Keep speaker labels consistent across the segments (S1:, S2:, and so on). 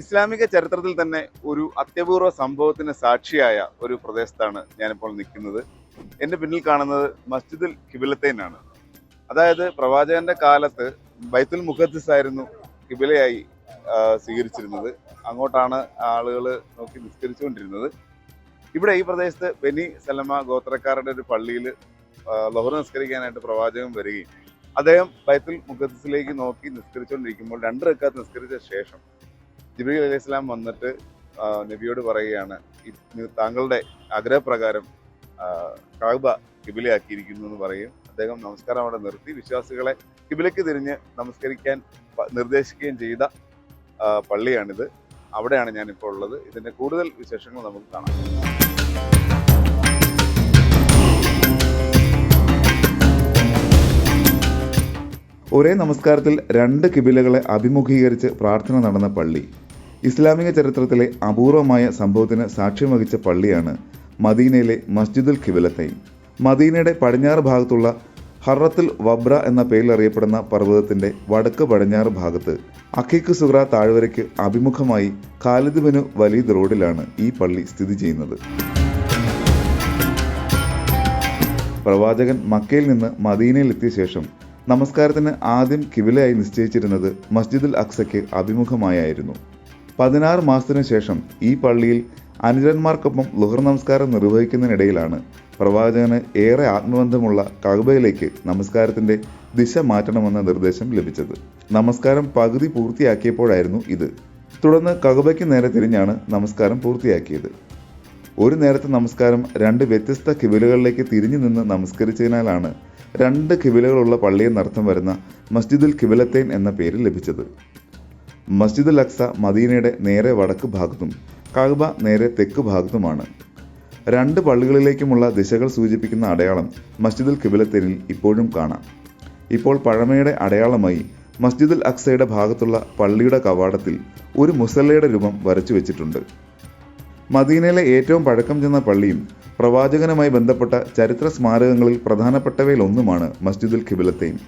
S1: ഇസ്ലാമിക ചരിത്രത്തിൽ തന്നെ ഒരു അത്യപൂർവ സംഭവത്തിന് സാക്ഷിയായ ഒരു പ്രദേശത്താണ് ഞാനിപ്പോൾ നിൽക്കുന്നത്. എന്റെ പിന്നിൽ കാണുന്നത് മസ്ജിദുൽ കിബിലത്തേനാണ്. അതായത് പ്രവാചകന്റെ കാലത്ത് ബൈത്തുൽ മുഖദ്ദിസ് ആയിരുന്നു കിബിലയായി സ്വീകരിച്ചിരുന്നത്. അങ്ങോട്ടാണ് ആളുകൾ നോക്കി നിസ്കരിച്ചുകൊണ്ടിരുന്നത്. ഇവിടെ ഈ പ്രദേശത്ത് ബെനി സലമ ഗോത്രക്കാരുടെ ഒരു പള്ളിയിൽ ലോഹർ നിസ്കരിക്കാനായിട്ട് പ്രവാചകൻ വരികയും അദ്ദേഹം ബൈത്തുൽ മുഖദ്ദിസിലേക്ക് നോക്കി നിസ്കരിച്ചുകൊണ്ടിരിക്കുമ്പോൾ രണ്ട് റക്കാത്ത് നിസ്കരിച്ച ശേഷം ജിബ്രീൽ അലൈഹി ഇസ്ലാം വന്നിട്ട് നബിയോട് പറയുകയാണ് "ഈ- നി- താങ്കളുടെ ആഗ്രഹപ്രകാരം കാബ കിബിലയാക്കിയിരിക്കുന്നു എന്ന് പറയും. അദ്ദേഹം നമസ്കാരം അവിടെ നിർത്തി. വിശ്വാസികളെ കിബിലയ്ക്ക് തിരിഞ്ഞ് നമസ്കരിക്കാൻ നിർദ്ദേശിക്കുകയും ചെയ്ത പള്ളിയാണിത്. അവിടെയാണ് ഞാനിപ്പോൾ ഉള്ളത്. ഇതിന്റെ കൂടുതൽ വിശേഷങ്ങൾ നമുക്ക് കാണാം. ഒരേ നമസ്കാരത്തിൽ രണ്ട് കിബിലകളെ അഭിമുഖീകരിച്ച് പ്രാർത്ഥന നടന്ന പള്ളി. ഇസ്ലാമിക ചരിത്രത്തിലെ അപൂർവമായ സംഭവത്തിന് സാക്ഷ്യം വഹിച്ച പള്ളിയാണ് മദീനയിലെ മസ്ജിദുൽ ഖിബിലത്തൈൻ. മദീനയുടെ പടിഞ്ഞാറ് ഭാഗത്തുള്ള ഹറത്തുൽ വബ്ര എന്ന പേരിൽ അറിയപ്പെടുന്ന പർവതത്തിന്റെ വടക്ക് പടിഞ്ഞാറ് ഭാഗത്ത് അഖീഖ് സുഗ്ര താഴ്വരയ്ക്ക് അഭിമുഖമായി ഖാലിദ് ബിനു വലീദ് റോഡിലാണ് ഈ പള്ളി സ്ഥിതി ചെയ്യുന്നത്. പ്രവാചകൻ മക്കയിൽ നിന്ന് മദീനയിലെത്തിയ ശേഷം നമസ്കാരത്തിന് ആദ്യം കിബിലയായി നിശ്ചയിച്ചിരുന്നത് മസ്ജിദുൽ അക്സയ്ക്ക് അഭിമുഖമായായിരുന്നു. പതിനാറ് മാസത്തിനു ശേഷം ഈ പള്ളിയിൽ അനുജന്മാർക്കൊപ്പം ലുഹർ നമസ്കാരം നിർവഹിക്കുന്നതിനിടയിലാണ് പ്രവാചകന് ഏറെ ആത്മബന്ധമുള്ള കഅബയിലേക്ക് നമസ്കാരത്തിന്റെ ദിശ മാറ്റണമെന്ന നിർദ്ദേശം ലഭിച്ചത്. നമസ്കാരം പകുതി പൂർത്തിയാക്കിയപ്പോഴായിരുന്നു ഇത്. തുടർന്ന് കഅബയ്ക്ക് നേരെ തിരിഞ്ഞാണ് നമസ്കാരം പൂർത്തിയാക്കിയത്. ഒരു നേരത്തെ നമസ്കാരം രണ്ട് വ്യത്യസ്ത കിവിലുകളിലേക്ക് തിരിഞ്ഞു നിന്ന് നമസ്കരിച്ചതിനാലാണ് രണ്ട് കിബിലകളുള്ള പള്ളിയെന്നർത്ഥം വരുന്ന മസ്ജിദുൽ കിബിലത്തേൻ എന്ന പേര് ലഭിച്ചത്. മസ്ജിദുൽ അക്സ മദീനയുടെ നേരെ വടക്ക് ഭാഗത്തും കഅബ നേരെ തെക്ക് ഭാഗത്തുമാണ്. രണ്ട് പള്ളികളിലേക്കുമുള്ള ദിശകൾ സൂചിപ്പിക്കുന്ന അടയാളം മസ്ജിദുൽ കിബിലത്തേനിൽ ഇപ്പോഴും കാണാം. ഇപ്പോൾ പഴമയുടെ അടയാളമായി മസ്ജിദുൽ അക്സയുടെ ഭാഗത്തുള്ള പള്ളിയുടെ കവാടത്തിൽ ഒരു മുസല്ലയുടെ രൂപം വരച്ചു വെച്ചിട്ടുണ്ട്. മദീനയിലെ ഏറ്റവും പഴക്കം ചെന്ന പള്ളിയും പ്രവാചകനുമായി ബന്ധപ്പെട്ട ചരിത്ര സ്മാരകങ്ങളിൽ പ്രധാനപ്പെട്ടവയിലൊന്നുമാണ് മസ്ജിദുൽ ഖിബിലത്തെയും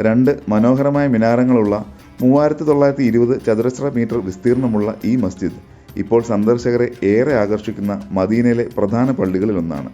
S1: രണ്ട് മനോഹരമായ മിനാരങ്ങളുള്ള മൂവായിരത്തി തൊള്ളായിരത്തി ഇരുപത് ചതുരശ്ര മീറ്റർ വിസ്തീർണമുള്ള ഈ മസ്ജിദ് ഇപ്പോൾ സന്ദർശകരെ ഏറെ ആകർഷിക്കുന്ന മദീനയിലെ പ്രധാന പള്ളികളിലൊന്നാണ്.